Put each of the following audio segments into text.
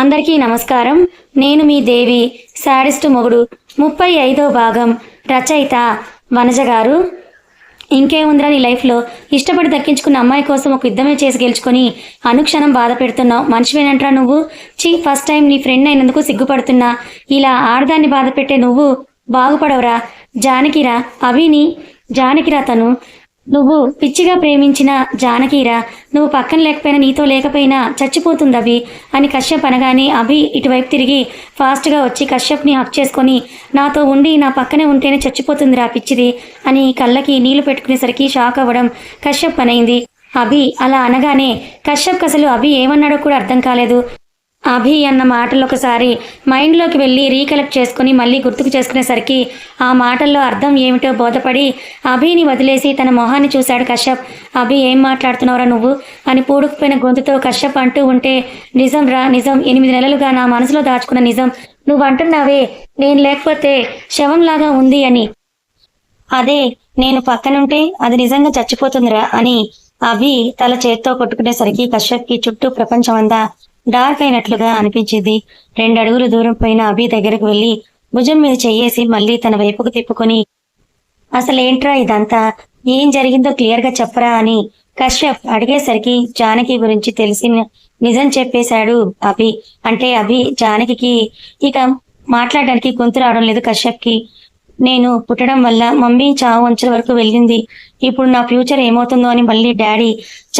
అందరికీ నమస్కారం. నేను మీ దేవి శాడిస్ట్ మొగుడు ముప్పై ఐదో భాగం రచయిత వనజ గారు. ఇంకేముందిరా నీ లైఫ్లో? ఇష్టపడి దక్కించుకున్న అమ్మాయి కోసం ఒక యుద్ధమే చేసి గెలుచుకొని అనుక్షణం బాధ పెడుతున్నావు. మనిషివేనంటరా నువ్వు? చీ ఫస్ట్ టైం నీ ఫ్రెండ్ అయినందుకు సిగ్గుపడుతున్నా. ఇలా ఆడదాన్ని బాధ పెట్టే నువ్వు బాగుపడవురా. జానకిరా అవిని జానకిరా తను. నువ్వు పిచ్చిగా ప్రేమించిన జానకిరా నువ్వు పక్కన లేకపోయినా నీతో లేకపోయినా చచ్చిపోతుంది అభి అని కశ్యప్ అనగానే అభి ఇటువైపు తిరిగి ఫాస్ట్గా వచ్చి కశ్యప్ని హక్ చేసుకొని నాతో ఉండి నా పక్కనే ఉంటేనే చచ్చిపోతుందిరా పిచ్చిది అని కళ్ళకి నీళ్ళు పెట్టుకునేసరికి షాక్ అవ్వడం కశ్యప్ పనైంది అభి అలా అనగానే కశ్యప్ అసలు అభి ఏమన్నాడో కూడా అర్థం కాలేదు. అభి అన్న మాటలు ఒకసారి మైండ్లోకి వెళ్ళి రీకలెక్ట్ చేసుకుని మళ్ళీ గుర్తుకు చేసుకునేసరికి ఆ మాటల్లో అర్థం ఏమిటో బోధపడి అభిని వదిలేసి తన మొహాన్ని చూశాడు కశ్యప్. అభి ఏం మాట్లాడుతున్నావురా నువ్వు? అని పూడుకుపోయిన గొంతుతో కశ్యప్ అంటూ ఉంటే నిజం రా నిజం. ఎనిమిది నెలలుగా నా మనసులో దాచుకున్న నిజం. నువ్వు అంటున్నావే నేను లేకపోతే శవంలాగా ఉంది అని. అదే నేను పక్కనుంటే అది నిజంగా చచ్చిపోతుందిరా అని అభి తల చేత్తో కొట్టుకునేసరికి కశ్యప్కి చుట్టూ ప్రపంచం అందా డార్క్ అయినట్లుగా అనిపించింది. రెండు అడుగులు దూరం పైన అభి దగ్గరకు వెళ్ళి భుజం మీద చెయ్యేసి మళ్ళీ తన వైపుకు తిప్పుకొని అసలేంట్రా ఇదంతా? ఏం జరిగిందో క్లియర్గా చెప్పరా? అని కశ్యప్ అడిగేసరికి జానకి గురించి తెలిసి నిజం చెప్పేశాడు అభి. అంటే అభి జానకి ఇక మాట్లాడడానికి గొంతు రావడం లేదు కశ్యప్కి. నేను పుట్టడం వల్ల మమ్మీ చావు అంచుల వరకు వెళ్ళింది. ఇప్పుడు నా ఫ్యూచర్ ఏమవుతుందో అని మళ్ళీ డాడీ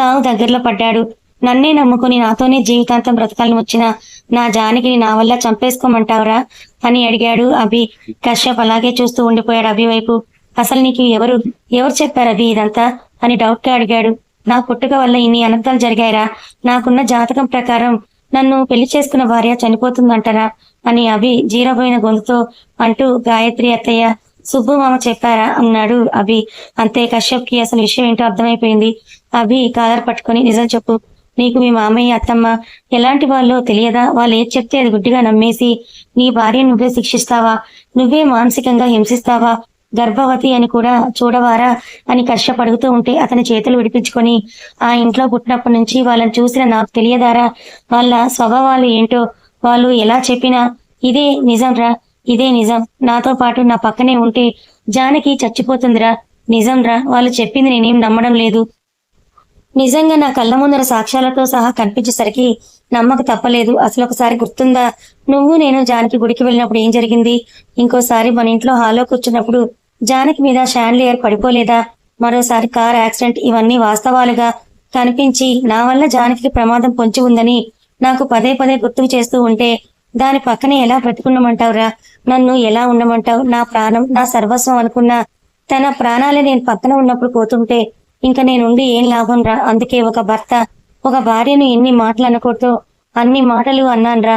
చావు దగ్గరలో పడ్డాడు. నన్నే నమ్ముకుని నాతోనే జీవితాంతం బ్రతకాలని వచ్చిన నా జానకిని నా వల్ల చంపేసుకోమంటావురా? అని అడిగాడు అభి. కశ్యప్ అలాగే చూస్తూ ఉండిపోయాడు అభి వైపు. అసలు నీకు ఎవరు ఎవరు చెప్పారు అభి ఇదంతా? అని డౌట్గా అడిగాడు. నా పుట్టుక వల్ల ఇన్ని అనర్థాలు జరిగాయిరా. నాకున్న జాతకం ప్రకారం నన్ను పెళ్ళి చేసుకున్న భార్య చనిపోతుందంటారా? అని అభి జీరబోయిన గొంతుతో అంటూ గాయత్రి అత్తయ్య సుబ్బు మామ చెప్పారా? అన్నాడు అభి. అంతే కశ్యప్కి అసలు విషయం ఏంటో అర్థమైపోయింది. అభి కాలర్ పట్టుకొని నిజం చెప్పు. నీకు మీ మామయ్య అత్తమ్మ ఎలాంటి వాళ్ళో తెలియదా? వాళ్ళు ఏది చెప్తే అది గుడ్డిగా నమ్మేసి నీ భార్య నువ్వే శిక్షిస్తావా? నువ్వే మానసికంగా హింసిస్తావా? గర్భవతి అని కూడా చూడవారా? అని కశ్యప్ ఉంటే అతని చేతులు విడిపించుకొని ఆ ఇంట్లో పుట్టినప్పటి నుంచి వాళ్ళని చూసిన నాకు తెలియదారా? వాళ్ళ స్వభావాలు ఏంటో వాళ్ళు ఎలా చెప్పినా ఇదే నిజం రా ఇదే నిజం. నాతో పాటు నా పక్కనే ఉంటే జానకి చచ్చిపోతుందిరా. నిజం రా వాళ్ళు చెప్పింది నేనేం నమ్మడం లేదు. నిజంగా నా కళ్ళ ముందర సాక్ష్యాలతో సహా కనిపించేసరికి నమ్మక తప్పలేదు. అసలు ఒకసారి గుర్తుందా? నువ్వు నేను జానకి గుడికి వెళ్ళినప్పుడు ఏం జరిగింది? ఇంకోసారి మన ఇంట్లో హాల్లో కూర్చున్నప్పుడు జానకి మీద షాన్లియర్ పడిపోలేదా? మరోసారి కార్ యాక్సిడెంట్ ఇవన్నీ వాస్తవాలుగా కనిపించి నా వల్ల జానకి ప్రమాదం పొంచి ఉందని నాకు పదే పదే గుర్తుకు చేస్తూ ఉంటే దాని పక్కనే ఎలా బ్రతుకున్నమంటావురా? నన్ను ఎలా ఉండమంటావు? నా ప్రాణం నా సర్వస్వం అనుకున్న తన ప్రాణాలే నేను పక్కన ఉన్నప్పుడు పోతుంటే ఇంకా నేనుండి ఏం లాభం రా? అందుకే ఒక భర్త ఒక భార్యను ఎన్ని మాటలు అనకూడదు అన్ని మాటలు అన్నాన్రా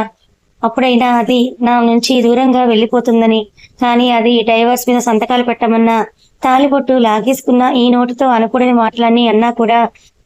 అప్పుడైనా అది నా నుంచి దూరంగా వెళ్ళిపోతుందని. కానీ అది డైవర్స్ మీద సంతకాలు పెట్టమన్నా తాలిబొట్టు లాగేసుకున్న ఈ నోటితో అనకూడని మాటలన్నీ అన్నా కూడా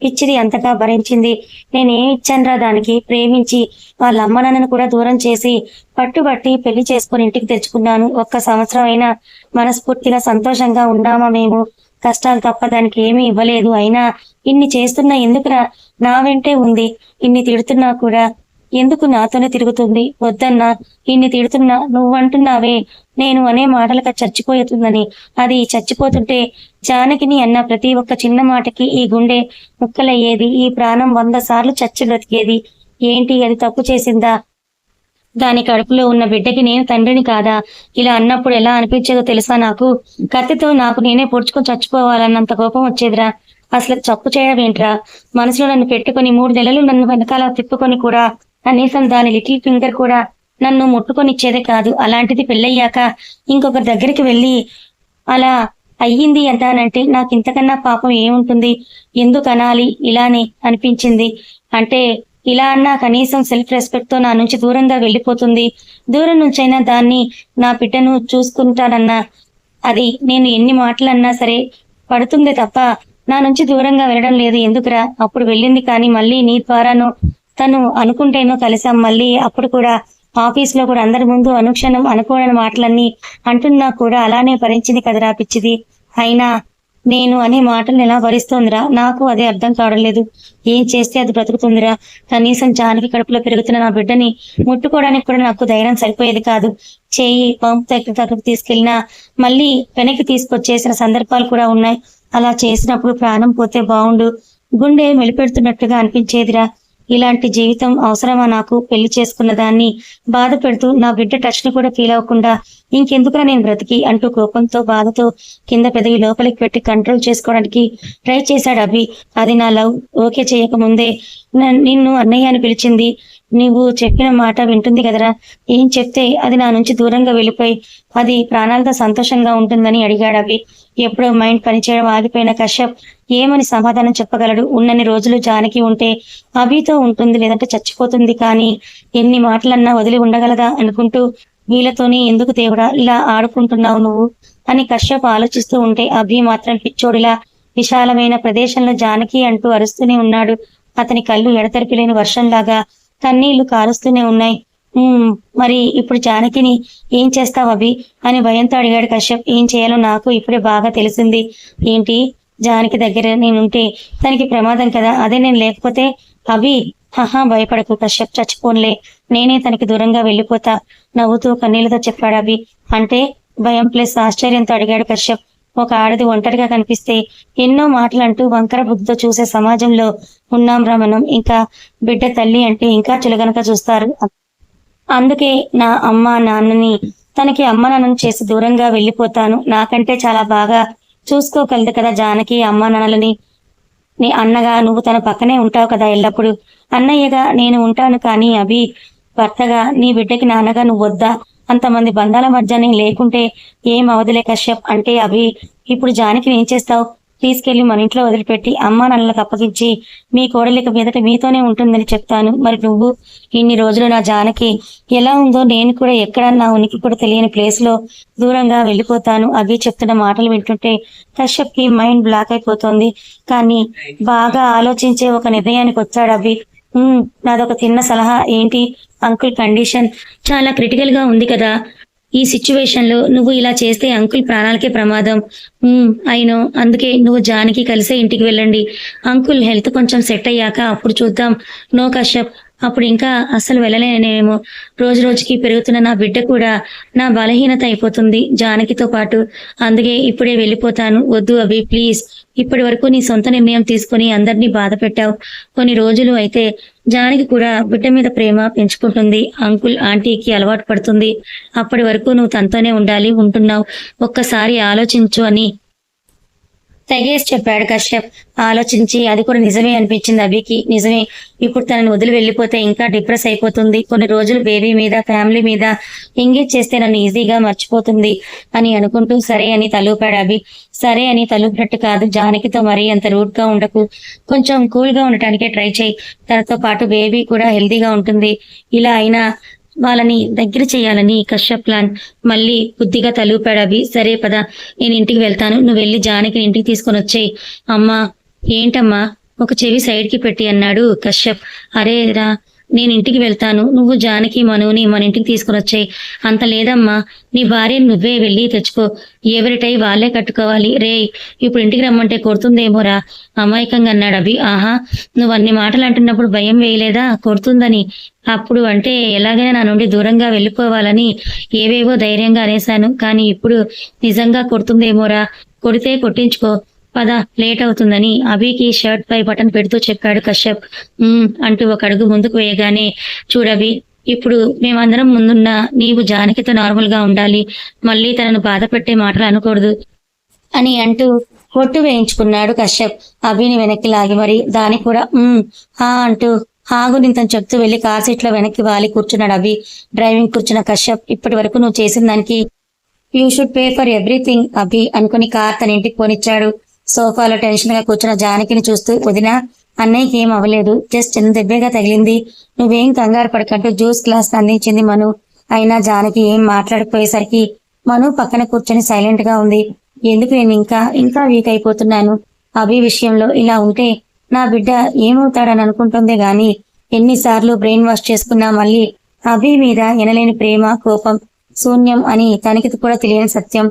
పిచ్చిది అంతగా భరించింది. నేనేం ఇచ్చానురా దానికి? ప్రేమించి వాళ్ళ అమ్మ నాన్నను కూడా దూరం చేసి పట్టుబట్టి పెళ్ళి చేసుకుని ఇంటికి తెచ్చుకున్నాను. ఒక్క సంవత్సరం అయినా మనస్ఫూర్తిగా సంతోషంగా ఉన్నామా మేము? కష్టాలు తప్ప దానికి ఏమీ ఇవ్వలేదు. అయినా ఇన్ని చేస్తున్నా ఎందుకురా? నా వెంటే ఉంది. ఇన్ని తిడుతున్నా కూడా ఎందుకు నాతోనే తిరుగుతుంది? వద్దన్నా ఇన్ని తిడుతున్నా నువ్వంటున్నావే. నేను అనే మాటలకు చచ్చిపోతుందని. అది చచ్చిపోతుంటే జానకిని అన్న ప్రతి ఒక్క చిన్న మాటకి ఈ గుండె ముక్కలయ్యేది. ఈ ప్రాణం వంద సార్లు చచ్చి బ్రతికేది. ఏంటి? అది తప్పు చేసిందా? దాని కడుపులో ఉన్న బిడ్డకి నేను తండ్రిని కాదా? ఇలా అన్నప్పుడు ఎలా అనిపించేదో తెలుసా నాకు? కత్తితో నాకు నేనే పొడుచుకొని చచ్చిపోవాలన్నంత కోపం వచ్చేదిరా. అసలు చప్పు చేయడం ఏంట్రా మనసులో నన్ను పెట్టుకొని మూడు నెలలు నన్ను వెనకాల తిప్పుకొని కూడా కనీసం దాని లిటిల్ ఫింగర్ కూడా నన్ను ముట్టుకొని ఇచ్చేదే కాదు. అలాంటిది పెళ్ళయ్యాక ఇంకొకరి దగ్గరికి వెళ్ళి అలా అయ్యింది అంటానంటే నాకు ఇంతకన్నా పాపం ఏముంటుంది? ఎందుకు అనాలి ఇలానే అనిపించింది. అంటే ఇలా అన్నా కనీసం సెల్ఫ్ రెస్పెక్ట్తో నా నుంచి దూరంగా వెళ్ళిపోతుంది. దూరం నుంచైనా దాన్ని నా బిడ్డను చూసుకుంటానన్నా. అది నేను ఎన్ని మాటలు అన్నా సరే పడుతుంది తప్ప నా నుంచి దూరంగా వెళ్ళడం లేదు. ఎందుకురా? అప్పుడు వెళ్ళింది కానీ మళ్ళీ నీ ద్వారాను తను అనుకుంటేనో కలిసాం మళ్ళీ అప్పుడు కూడా ఆఫీస్లో కూడా అందరి ముందు అనుక్షణం అనుకోని మాటలన్నీ అంటున్నా కూడా అలానే భరించింది కదరా పిచ్చిది. అయినా నేను అనే మాటలు ఎలా భరిస్తోందిరా నాకు అదే అర్థం కావడం లేదు ఏం చేస్తే అది బ్రతుకుతుందిరా? కనీసం జానకి కడుపులో పెరుగుతున్న నా బిడ్డని ముట్టుకోవడానికి కూడా నాకు ధైర్యం సరిపోయేది కాదు. చేయి పంపు దగ్గర దగ్గరకు తీసుకెళ్ళినా మళ్ళీ వెనక్కి తీసుకొచ్చేసిన సందర్భాలు కూడా ఉన్నాయి. అలా చేసినప్పుడు ప్రాణం పోతే బాగుండు గుండె మెలిపెడుతున్నట్టుగా అనిపించేదిరా. ఇలాంటి జీవితం అవసరమా నాకు? పెళ్ళి చేసుకున్న దాన్ని బాధ పెడుతూ నా బిడ్డ టచ్ని కూడా ఫీల్ అవ్వకుండా ఇంకెందుకురా నేను బ్రతికి అంటూ కోపంతో బాధతో కింద పెదవి లోపలికి పెట్టి కంట్రోల్ చేసుకోవడానికి ట్రై చేశాడు అభి. అది నా లవ్ ఓకే చేయకముందే. నిన్ను అన్నయ్య అని పిలిచింది. నువ్వు చెప్పిన మాట వింటుంది కదరా? ఏం చెప్తే అది నా నుంచి దూరంగా వెళ్ళిపోయి అది ప్రాణాలతో సంతోషంగా ఉంటుందని అడిగాడు అభి. ఎప్పుడో మైండ్ పనిచేయడం ఆగిపోయిన కశ్యప్ ఏమని సమాధానం చెప్పగలడు? ఉన్నన్ని రోజులు జానకి ఉంటే అభితో ఉంటుంది లేదంటే చచ్చిపోతుంది కానీ ఎన్ని మాటలన్నా వదిలి ఉండగలదా అనుకుంటూ వీళ్ళతోనే ఎందుకు దేవుడా ఇలా ఆడుకుంటున్నావు నువ్వు? అని కశ్యప్ ఆలోచిస్తూ ఉంటే అభి మాత్రం పిచ్చోడిలా విశాలమైన ప్రదేశంలో జానకి అంటూ అరుస్తూనే ఉన్నాడు. అతని కళ్ళు ఎడతెరిపి లేని వర్షంలాగా కన్నీళ్ళు కారుస్తూనే ఉన్నాయి. మరి ఇప్పుడు జానకిని ఏం చేస్తావు అభి? అని భయంతో అడిగాడు కశ్యప్. ఏం చేయాలో నాకు ఇప్పుడే బాగా తెలిసింది. ఏంటి? జానకి దగ్గర నేనుంటే తనకి ప్రమాదం కదా? అదే నేను లేకపోతే అభి? హహా భయపడకు కశ్యప్ చచ్చిపోన్లే. నేనే తనకి దూరంగా వెళ్ళిపోతా. నవ్వుతూ కన్నీళ్ళతో చెప్పాడు అభి. అంటే భయం ప్లస్ ఆశ్చర్యంతో అడిగాడు కశ్యప్. ఒక ఆడది ఒంటరిగా కనిపిస్తే ఎన్నో మాటలు అంటూ వంకర బుద్ధితో చూసే సమాజంలో ఉన్నాం రా మనం. ఇంకా బిడ్డ తల్లి అంటే ఇంకా చులగనక చూస్తారు. అందుకే నా అమ్మ నాన్నని తనకి అమ్మ నాన్నని చేసి దూరంగా వెళ్ళిపోతాను. నాకంటే చాలా బాగా చూసుకోగలదు కదా జానకి అమ్మ నాన్నలని. నీ అన్నగా నువ్వు తన పక్కనే ఉంటావు కదా ఎల్లప్పుడు. అన్నయ్యగా నేను ఉంటాను కానీ అభి భర్తగా నీ బిడ్డకి నాన్నగా నువ్వు వద్దా? అంతమంది బంధాల మధ్య నేను లేకుంటే ఏం అవదులే కశ్యప్. అంటే అభి ఇప్పుడు జానకి ఏం చేస్తావు? తీసుకెళ్ళి మన ఇంట్లో వదిలిపెట్టి అమ్మా నాన్నలకు అప్పగించి మీ కోడలిక మీదట మీతోనే ఉంటుందని చెప్తాను. మరి నువ్వు ఇన్ని రోజులు నా జానకి ఎలా ఉందో నేను కూడా ఎక్కడ నా ఉనికి కూడా తెలియని ప్లేస్లో దూరంగా వెళ్ళిపోతాను. అవి చెప్తున్న మాటలు వింటుంటే కశ్యప్కి మైండ్ బ్లాక్ అయిపోతుంది. కానీ బాగా ఆలోచించే ఒక నిర్ణయానికి వచ్చాడు అవి నాదొక చిన్న సలహా. ఏంటి? అంకుల్ కండిషన్ చాలా క్రిటికల్గా ఉంది కదా. ఈ సిచ్యువేషన్లో నువ్వు ఇలా చేస్తే అంకుల్ ప్రాణాలకే ప్రమాదం. అయినో అందుకే నువ్వు జానకి కలిసే ఇంటికి వెళ్ళండి. అంకుల్ హెల్త్ కొంచెం సెట్ అయ్యాక అప్పుడు చూద్దాం. నో కశ్యప్. అప్పుడు ఇంకా అసలు వెళ్ళలేనేమో. రోజు రోజుకి పెరుగుతున్న నా బిడ్డ కూడా నా బలహీనత అయిపోతుంది జానకితో పాటు. అందుకే ఇప్పుడే వెళ్ళిపోతాను. వద్దు అభి ప్లీజ్. ఇప్పటి వరకు నీ సొంత నిర్ణయం తీసుకుని అందరినీ బాధ పెట్టావు. కొన్ని రోజులు అయితే జానకి కూడా బిడ్డ మీద ప్రేమ పెంచుకుంటుంది. అంకుల్ ఆంటీకి అలవాటు పడుతుంది. అప్పటి వరకు నువ్వు తనతోనే ఉండాలి ఉంటున్నావు. ఒక్కసారి ఆలోచించు అని తెగేసి చెప్పాడు కశ్యప్. ఆలోచించి అది కూడా నిజమే అనిపించింది అభికి. నిజమే. ఇప్పుడు తనని వదిలి వెళ్ళిపోతే ఇంకా డిప్రెస్ అయిపోతుంది. కొన్ని రోజులు బేబీ మీద ఫ్యామిలీ మీద ఎంగేజ్ చేస్తే నన్ను ఈజీగా మర్చిపోతుంది అని అనుకుంటూ సరే అని తలూపాడు అభి. సరే అని తలూపినట్టు కాదు. జానకితో మరీ అంత రూట్గా ఉండకు. కొంచెం కూల్గా ఉండటానికే ట్రై చేయి. తనతో పాటు బేబీ కూడా హెల్తీగా ఉంటుంది. ఇలా అయినా వాళ్ళని దగ్గర చేయాలని కశ్యప్ ప్లాన్. మళ్ళీ బుద్ధిగా తలుపాడు అవి సరే పద. నేను ఇంటికి వెళ్తాను. నువ్వు వెళ్ళి జానకి ఇంటికి తీసుకొని వచ్చేయి. అమ్మా ఏంటమ్మా? ఒక చెవి సైడ్కి పెట్టి అన్నాడు కశ్యప్. అరే రా. నేను ఇంటికి వెళ్తాను. నువ్వు జానకి మనుని మన ఇంటికి తీసుకుని వచ్చాయి అంత లేదమ్మా. నీ భార్య నువ్వే వెళ్ళి తెచ్చుకో. ఎవరిటై వాళ్ళే కట్టుకోవాలి. రే ఇప్పుడు ఇంటికి రమ్మంటే కొడుతుందేమోరా? అమాయకంగా అన్నాడు అభి. ఆహా నువ్వు అన్ని మాటలు అంటున్నప్పుడు భయం వేయలేదా? కొడుతుందని. అప్పుడు అంటే ఎలాగైనా నా నుండి దూరంగా వెళ్ళిపోవాలని ఏవేవో ధైర్యంగా అనేశాను. కానీ ఇప్పుడు నిజంగా కొడుతుందేమోరా? కొడితే కొట్టించుకో. పద లేట్ అవుతుందని అభికి షర్ట్ పై బటన్ పెడుతూ చెప్పాడు కశ్యప్. "ఉమ్" అంటూ ఒక అడుగు ముందుకు వేయగానే చూడవి ఇప్పుడు మేమందరం ముందున్న నీవు జానకితో నార్మల్గా ఉండాలి మళ్ళీ తనను బాధ పెట్టే మాటలు అనకూడదు అని అంటూ కొట్టు వేయించుకున్నాడు కశ్యప్. అభిని వెనక్కి లాగి మరి దాని కూడా ఆ హా అంటూ ఆగు నింతని చెప్తూ వెళ్ళి కార్ సీట్లో వెనక్కి వాలి కూర్చున్నాడు అభి. డ్రైవింగ్ కూర్చున్న కశ్యప్ ఇప్పటి వరకు నువ్వు చేసిన దానికి you should pay for everything అభి అనుకుని కార్ తన ఇంటికి పోనిచ్చాడు. సోఫాలో టెన్షన్గా కూర్చున్న జానకిని చూస్తూ వదినా అన్నయ్యకి ఏం అవ్వలేదు. జస్ట్ చిన్న దెబ్బేగా తగిలింది. నువ్వేం కంగారు పడకంటూ జ్యూస్ గ్లాస్ అందించింది మను. అయినా జానకి ఏం మాట్లాడకపోయేసరికి మను పక్కన కూర్చొని సైలెంట్గా ఉంది. ఎందుకు నేను ఇంకా ఇంకా వీక్ అయిపోతున్నాను? అభి విషయంలో ఇలా ఉంటే నా బిడ్డ ఏమవుతాడని అనుకుంటుందే గాని ఎన్నిసార్లు బ్రెయిన్ వాష్ చేసుకున్నా మళ్ళీ అభి మీద ఎనలేని ప్రేమ కోపం శూన్యం అని తనకి కూడా తెలియని సత్యం.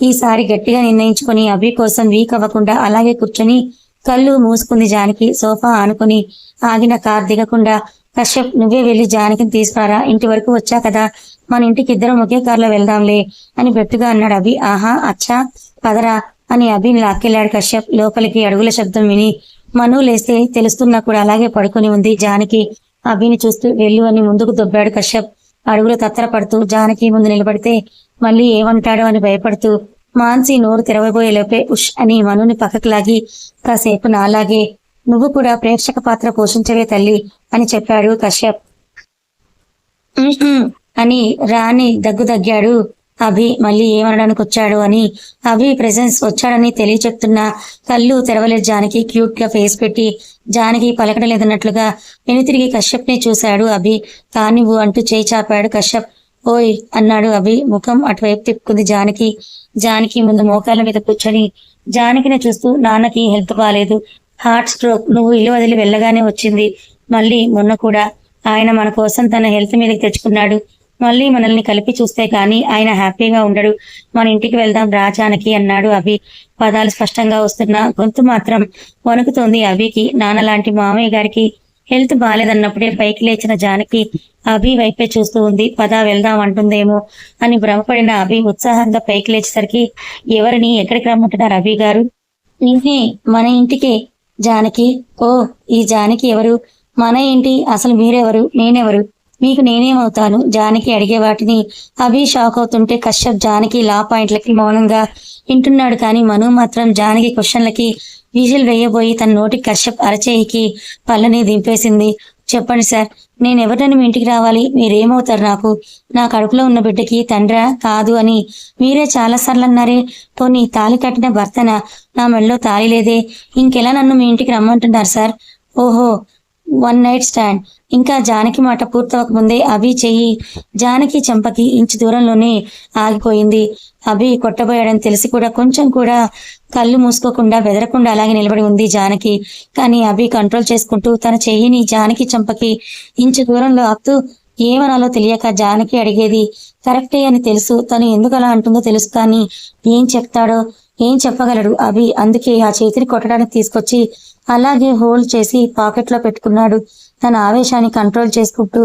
ఈసారి గట్టిగా నిర్ణయించుకొని అభి కోసం వీక్ అవ్వకుండా అలాగే కూర్చొని కళ్ళు మూసుకుంది జానకి. సోఫా ఆనుకుని ఆగిన కార్ దిగకుండా కశ్యప్ నువ్వే వెళ్ళి జానకిని తీసుకురా ఇంటి వరకు వచ్చా కదా. మన ఇంటికి ఇద్దరం ఒకే కార్లో వెళ్దాంలే అని బెట్టుగా అన్నాడు అభి. ఆహా అచ్చా పదరా అని అభిని లాక్కెళ్ళాడు కశ్యప్. లోపలికి అడుగుల శబ్దం విని మను లేస్తే తెలుస్తున్నా కూడా అలాగే పడుకొని ఉంది జానకి. అభిని చూస్తూ వెళ్ళు అని ముందుకు దొబ్బాడు కశ్యప్. అడుగులు తత్తరపడుతూ జానకి ముందు నిలబడితే మళ్ళీ ఏమంటాడో అని భయపడుతూ మాన్సి నోరు తెరవబోయే లోపే ఉష్ అని మనుని పక్కకు లాగి కాసేపు నాలాగే నువ్వు కూడా ప్రేక్షక పాత్ర పోషించవే తల్లి అని చెప్పాడు కశ్యప్. అని రాణి దగ్గు దగ్గాడు. అభి మళ్ళీ ఏమనడానికి వచ్చాడు అని. అభి ప్రెసెన్స్ వచ్చాడని తెలియచెప్తున్నా కళ్ళు తెరవలేదు జానకి క్యూట్గా ఫేస్ పెట్టి జానకి పలకడలేదన్నట్లుగా వెనుతిరిగి కశ్యప్ని చూశాడు అభి. కానివ్వు అంటూ చేయి చాపాడు కశ్యప్. ఓయ్ అన్నాడు అభి. ముఖం అటువైపు తిప్పుకుంది జానకి. జానకి ముందు మోకాళ్ళ మీద కూర్చొని జానకిని చూస్తూ నాన్నకి హెల్త్ బాగాలేదు హార్ట్ స్ట్రోక్ నువ్వు ఇల్లు వదిలి వెళ్ళగానే వచ్చింది. మళ్ళీ మొన్న కూడా ఆయన మన కోసం తన హెల్త్ మీదకి తెచ్చుకున్నాడు. మళ్ళీ మనల్ని కలిపి చూస్తే కానీ ఆయన హ్యాపీగా ఉండడు. మన ఇంటికి వెళ్దాం రాజానికి అన్నాడు అభి. పదాలు స్పష్టంగా వస్తున్నా గొంతు మాత్రం వణుకుతోంది అభికి. నాన్న లాంటి మామయ్య గారికి హెల్త్ బాగాలేదన్నప్పుడే పైకి లేచిన జానకి అభి వైపే చూస్తూ ఉంది. పద వెళ్దాం అంటుందేమో అని భ్రమపడిన అభి ఉత్సాహంగా పైకి లేచేసరికి ఎవరిని ఎక్కడికి రమ్మంటున్నారు అభి గారు? నిన్నే మన ఇంటికి జానకి. ఓ ఈ జానకి ఎవరు? మన ఏంటి? అసలు మీరెవరు? నేనెవరు? మీకు నేనేమవుతాను? జానకి అడిగే వాటిని అభి షాక్ అవుతుంటే కశ్యప్ జానకి లా పాయింట్లకి మౌనంగా వింటున్నాడు కానీ మను మాత్రం జానకి క్వశ్చన్లకి విజిల్ వేయబోయి తన నోటి కశ్యప్ అరచేయికి పళ్ళని దింపేసింది. చెప్పండి సార్ నేను ఎవరినైనా మీ ఇంటికి రావాలి? మీరేమవుతారు నాకు? నా కడుపులో ఉన్న బిడ్డకి తండ్రా కాదు అని మీరే చాలా సార్లు అన్నారే. పోనీ తాళి కట్టిన భర్తన? నా మెడలో తాళి లేదే. ఇంకెలా నన్ను మీ ఇంటికి రమ్మంటున్నారు సార్? ఓహో వన్ నైట్ స్టాండ్. ఇంకా జానకి మాట పూర్తవక ముందే అభి చెయ్యి. జానకి చంపకి ఇంచు దూరంలోనే ఆగిపోయింది. అభి కొట్టబోయాడని తెలిసి కూడా కొంచెం కూడా కళ్ళు మూసుకోకుండా బెదరకుండా అలాగే నిలబడి ఉంది జానకి. కానీ అభి కంట్రోల్ చేసుకుంటూ తన చెయ్యిని జానకి చంపకి ఇంచు దూరంలో ఆపుతూ ఏమనాలో తెలియక జానకి అడిగేది కరెక్టే అని తెలుసు. తను ఎందుకు అలా అంటుందో తెలుసు కానీ ఏం చెప్తాడో ఏం చెప్పగలడు అభి? అందుకే ఆ చేతిని కొట్టడానికి తీసుకొచ్చి అలాగే హోల్డ్ చేసి పాకెట్లో పెట్టుకున్నాడు. తన ఆవేశాన్ని కంట్రోల్ చేసుకుంటూ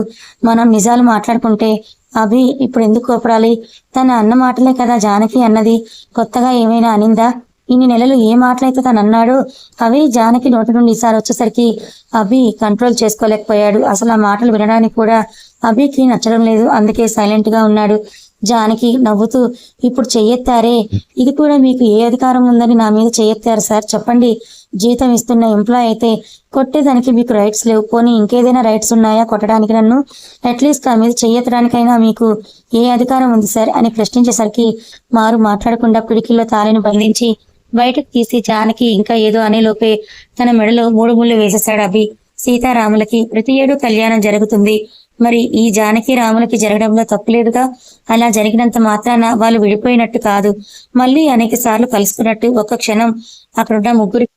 మనం నిజాలు మాట్లాడుకుంటే అభి ఇప్పుడు ఎందుకు కోపడాలి? తన అన్న మాటలే కదా జానకి అన్నది. కొత్తగా ఏమైనా అనిందా? ఇన్ని నెలలు ఏ మాటలైతే తను అన్నాడో అవి జానకి నోటి నుండి ఈసారి వచ్చేసరికి అభి కంట్రోల్ చేసుకోలేకపోయాడు. అసలు ఆ మాటలు వినడానికి కూడా అభికి నచ్చడం లేదు. అందుకే సైలెంట్గా ఉన్నాడు. జానకి నవ్వుతూ ఇప్పుడు చెయ్యెత్తారే. ఇది కూడా మీకు ఏ అధికారం ఉందని నా మీద చెయ్యెత్తారు సార్? చెప్పండి. జీతం ఇస్తున్న ఎంప్లాయ్ అయితే కొట్టేదానికి మీకు రైట్స్ లేవు. పోనీ ఇంకేదైనా రైట్స్ ఉన్నాయా కొట్టడానికి నన్ను? అట్లీస్ట్ నా మీద చెయ్యెత్తడానికైనా మీకు ఏ అధికారం ఉంది సార్? అని ప్రశ్నించేసరికి మారు మాట్లాడకుండా పిడికిల్లో తాళిని బంధించి బయటకు తీసి జానకి ఇంకా ఏదో అనేలోపే తన మెడలో మూడు ముళ్ళు వేసేశాడు అభి. సీతారాములకి ప్రతి ఏడు కళ్యాణం జరుగుతుంది. మరి ఈ జానకి రాములకి జరగడంలో తప్పులేదుగా అలా జరిగినంత మాత్రాన వాళ్ళు విడిపోయినట్టు కాదు. మళ్ళీ అనేక సార్లు కలుసుకున్నట్టు ఒక క్షణం అక్కడున్న ముగ్గురి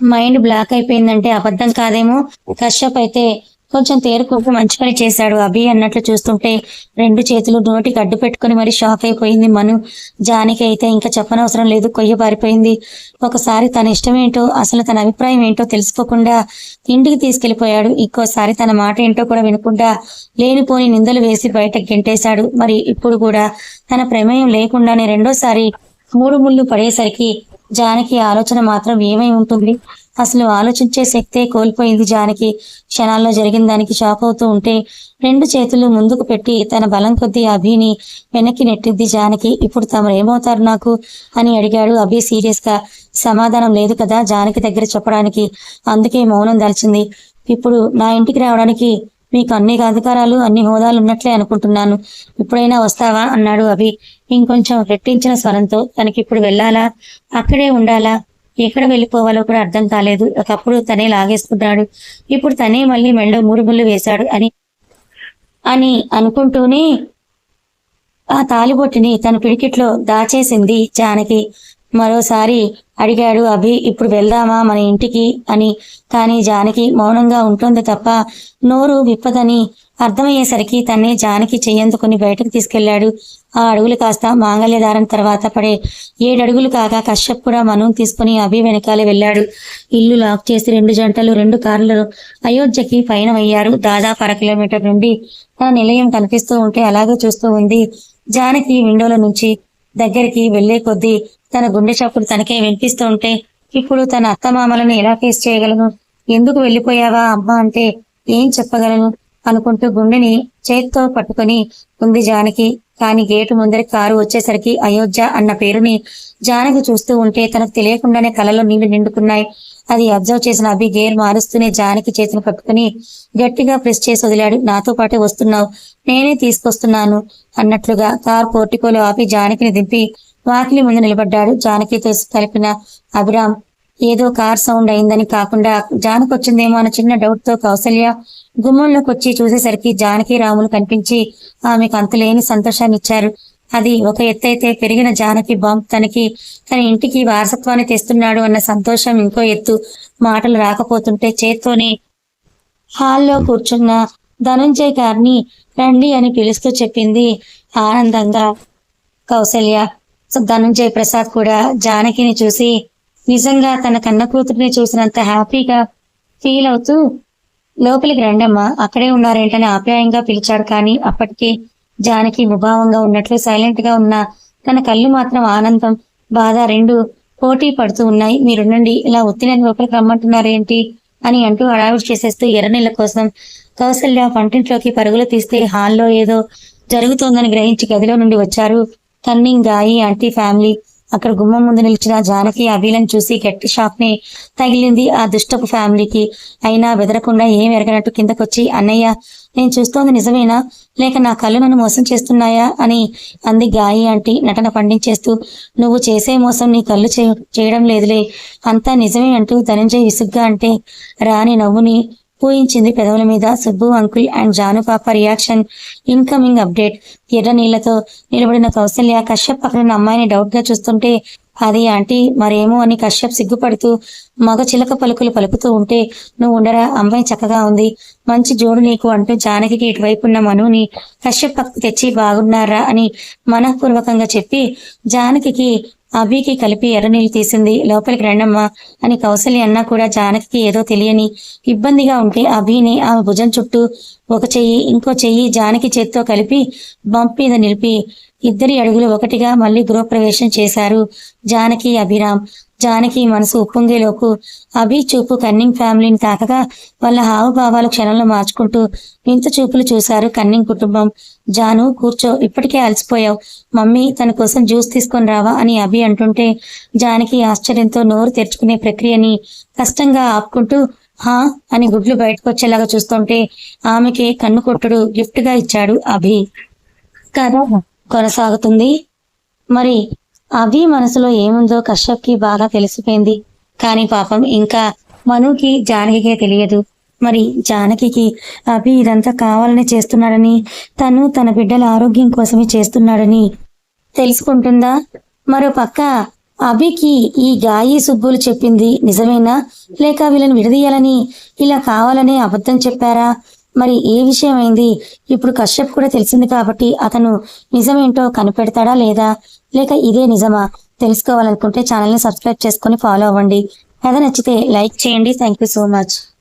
మైండ్ బ్లాక్ అయిపోయిందంటే అబద్ధం కాదేమో. కశ్యప్ అయితే కొంచెం తేరుకుంటూ మంచి పని చేశాడు అభి అన్నట్లు చూస్తుంటే రెండు చేతులు నోటికి అడ్డు పెట్టుకుని మరి షాక్ అయిపోయింది మను. జానకి అయితే ఇంకా చెప్పనవసరం లేదు కొయ్య పారిపోయింది. ఒకసారి తన ఇష్టం ఏంటో అసలు తన అభిప్రాయం ఏంటో తెలుసుకోకుండా ఇంటికి తీసుకెళ్ళిపోయాడు ఇంకోసారి తన మాట ఏంటో కూడా వినకుండా లేనిపోని నిందలు వేసి బయట గెంటేశాడు. మరి ఇప్పుడు కూడా తన ప్రమేయం లేకుండానే రెండోసారి మూడు ముళ్ళు పడేసరికి జానకి ఆలోచన మాత్రం ఏమై ఉంటుంది? అసలు ఆలోచించే శక్తే కోల్పోయింది జానకి. క్షణాల్లో జరిగిన దానికి షాక్ అవుతూ ఉంటే రెండు చేతులు ముందుకు పెట్టి తన బలం కొద్దీ అభిని వెనక్కి నెట్టింది జానకి. ఇప్పుడు తమరు ఏమవుతారు నాకు? అని అడిగాడు అభి సీరియస్గా సమాధానం లేదు కదా జానకి దగ్గర చెప్పడానికి. అందుకే మౌనం దాల్చింది. ఇప్పుడు నా ఇంటికి రావడానికి మీకు అన్ని అధికారాలు అన్ని హోదాలు ఉన్నట్లే అనుకుంటున్నాను. ఇప్పుడైనా వస్తావా? అన్నాడు అభి. ఇంకొంచెం రెట్టించిన స్వరంతో తనకి ఇప్పుడు వెళ్ళాలా? అక్కడే ఉండాలా? ఎక్కడ వెళ్ళిపోవాలో కూడా అర్థం కాలేదు. ఒకప్పుడు తనే లాగేసుకుంటాడు ఇప్పుడు తనే మళ్ళీ మెళ్ళో మూడు ముళ్ళు వేశాడు అని అని అనుకుంటూనే ఆ తాలిబొట్టుని తన పిడికిట్లో దాచేసింది జానకి. మరోసారి అడిగాడు అభి ఇప్పుడు వెళ్దామా మన ఇంటికి? అని. కానీ జానకి మౌనంగా ఉంటుంది తప్ప నోరు విప్పదని అర్థమయ్యేసరికి తన్ని జానకి చెయ్యందుకుని బయటకు తీసుకెళ్ళాడు ఆ అడుగులు కాస్త మాంగళ్యదారం తర్వాత పడే ఏడడుగులు కాగా కశ్యప్ కూడా మనుని తీసుకుని అభి వెనకాలే వెళ్ళాడు. ఇల్లు లాక్ చేసి రెండు జంటలు రెండు కార్లు అయోధ్యకి పయనమయ్యారు. దాదాపు అర కిలోమీటర్ నుండి తన నిలయం కనిపిస్తూ ఉంటే అలాగే చూస్తూ ఉంది. జానకి విండోల నుంచి దగ్గరికి వెళ్ళే కొద్దీ తన గుండె చప్పుడు తనకే వినిపిస్తూ ఉంటే ఇప్పుడు తన అత్తమామలను ఎలా ఫేస్ చేయగలను? ఎందుకు వెళ్ళిపోయావా అమ్మ? అంటే ఏం చెప్పగలను? అనుకుంటూ గుండెని చేత్తో పట్టుకొని ఉంది జానకి. కాని గేటు ముందరి కారు వచ్చేసరికి అయోధ్య అన్న పేరుని జానకి చూస్తూ ఉంటే తనకు తెలియకుండానే కలలో నీళ్ళు నిండుకున్నాయి. అది అబ్జర్వ్ చేసిన అభి గేర్ మారుస్తూనే జానకి చేతిని పట్టుకుని గట్టిగా ప్రెస్ చేసి వదిలాడు. నాతో పాటే వస్తున్నావు. నేనే తీసుకొస్తున్నాను అన్నట్లుగా కార్ పోర్టికోలో ఆపి జానకిని దింపి వాకిలి ముందు నిలబడ్డాడు. జానకితో కలిపిన అభిరామ్ ఏదో కార్ సౌండ్ అయిందని కాకుండా జానకి వచ్చిందేమో అన్న చిన్న డౌట్తో కౌసల్య గుమ్మంలోకి వచ్చి చూసేసరికి జానకి రాములు కనిపించి ఆమెకు అంతులేని సంతోషాన్ని ఇచ్చారు అది ఒక ఎత్తైతే పెరిగిన జానకి బాంబ్ తనకి తన ఇంటికి వారసత్వాన్ని తెస్తున్నాడు అన్న సంతోషం ఇంకో ఎత్తు. మాటలు రాకపోతుంటే చేత్తోనే హాల్లో కూర్చున్న ధనుంజయ్ గారిని రండి అని పిలుస్తూ చెప్పింది ఆనందంగా కౌసల్య. సో ధనుంజయ్ ప్రసాద్ కూడా జానకిని చూసి నిజంగా తన కన్న కూతురిని చూసినంత హ్యాపీగా ఫీల్ అవుతూ లోపలికి రండమ్మా అక్కడే ఉన్నారేంటని ఆప్యాయంగా పిలిచాడు. కానీ అప్పటికి జానకి ముభావంగా ఉన్నట్లు సైలెంట్గా ఉన్న తన కళ్ళు మాత్రం ఆనందం బాధ రెండు పోటీ పడుతూ ఉన్నాయి. మీరుండండి ఇలా ఒత్తిడిని లోపలికి రమ్మంటున్నారేంటి అని అంటూ హడావిడి చేసేస్తూ ఎర్రనీళ్ళ కోసం కౌసల్య వంటింట్లోకి పరుగులు తీస్తే హాల్లో ఏదో జరుగుతోందని గ్రహించి గదిలో నుండి వచ్చారు. కన్నింగ్ గాయి ఆంటీ ఫ్యామిలీ అక్కడ గుమ్మం ముందు నిలిచిన జానకి అభిలను చూసి గట్టి షాక్ని తగిలింది ఆ దుష్టపు ఫ్యామిలీకి. అయినా బెదరకుండా ఏం ఎరగనట్టు కిందకొచ్చి అన్నయ్య నేను చూస్తోంది నిజమేనా? లేక నా కళ్ళు నన్ను మోసం చేస్తున్నాయా? అని అంది గాయి అంటీ నటన పండించేస్తూ. నువ్వు చేసే మోసం నీ కళ్ళు చేయడం లేదులే. అంతా నిజమే అంటూ ధనంజయ్ విసుగ్గా అంటే రాని నవ్వుని పూయించింది పెదవుల మీద సుబ్బు అంకుల్ అండ్ జాను పాప రియాక్షన్ ఇన్కమింగ్ అప్డేట్. ఎర్ర నీళ్ళతో నిలబడిన కౌసల్య కశ్యప్ పక్కన అమ్మాయిని డౌట్గా చూస్తుంటే అది ఆంటీ మరేమో అని కశ్యప్ సిగ్గుపడుతూ మగ చిలక పలుకులు పలుకుతూ ఉంటే నువ్వు ఉండరా అమ్మాయి చక్కగా ఉంది మంచి జోడు నీకు అంటూ జానకి ఇటువైపు ఉన్న మనుని కశ్యప్ పక్కకు తెచ్చి బాగున్నారా అని మనఃపూర్వకంగా చెప్పి జానకి అభికి కలిపి ఎర్రనీళ్ళు తీసింది. లోపలికి రండమ్మా అని కౌశల్య అన్నా కూడా జానకి ఏదో తెలియని ఇబ్బందిగా ఉంటే అభిని ఆమె భుజం చుట్టూ ఒక చెయ్యి ఇంకో చెయ్యి జానకి చేత్తో కలిపి బంప్ మీద నిలిపి ఇద్దరి అడుగులు ఒకటిగా మళ్ళీ గృహప్రవేశం చేశారు జానకి అభిరామ్. జానకి మనసు ఉప్పొంగేలోపు అభి చూపు కన్నింగ్ ఫ్యామిలీని తాకగా వాళ్ళ హావభావాలు క్షణంలో మార్చుకుంటూ వింత చూపులు చూశారు కన్నింగ్ కుటుంబం. జాను కూర్చో ఇప్పటికే అలసిపోయావు. మమ్మీ తన కోసం జ్యూస్ తీసుకొని రావా అని అభి అంటుంటే జానకి ఆశ్చర్యంతో నోరు తెరుచుకునే ప్రక్రియని కష్టంగా ఆపుకుంటూ హా అని గుడ్లు బయటకు వచ్చేలాగా చూస్తుంటే ఆమెకి కన్ను కొట్టుడు గిఫ్ట్గా ఇచ్చాడు అభి. కథ కొనసాగుతుంది. మరి అభి మనసులో ఏముందో కశ్యప్కి బాగా తెలిసిపోయింది. కానీ పాపం ఇంకా మనుకి జానకికే తెలియదు. మరి జానకికి అభి ఇదంతా కావాలని చేస్తున్నాడని తను తన బిడ్డల ఆరోగ్యం కోసమే చేస్తున్నాడని తెలుసుకుంటుందా? మరో పక్క అభికి ఈ గాయి సుబ్బులు చెప్పింది నిజమేనా? లేక వీళ్ళని విడదీయాలని ఇలా కావాలనే అబద్ధం చెప్పారా? మరి ఏ విషయమైంది? ఇప్పుడు కశ్యప్ కూడా తెలిసింది కాబట్టి అతను నిజమేంటో కనిపెడతాడా లేదా? లేక ఇదే నిజమా? తెలుసుకోవాలనుకుంటే ఛానల్ని సబ్స్క్రైబ్ చేసుకొని ఫాలో అవ్వండి. కథ నచ్చితే లైక్ చేయండి. Thank you so much.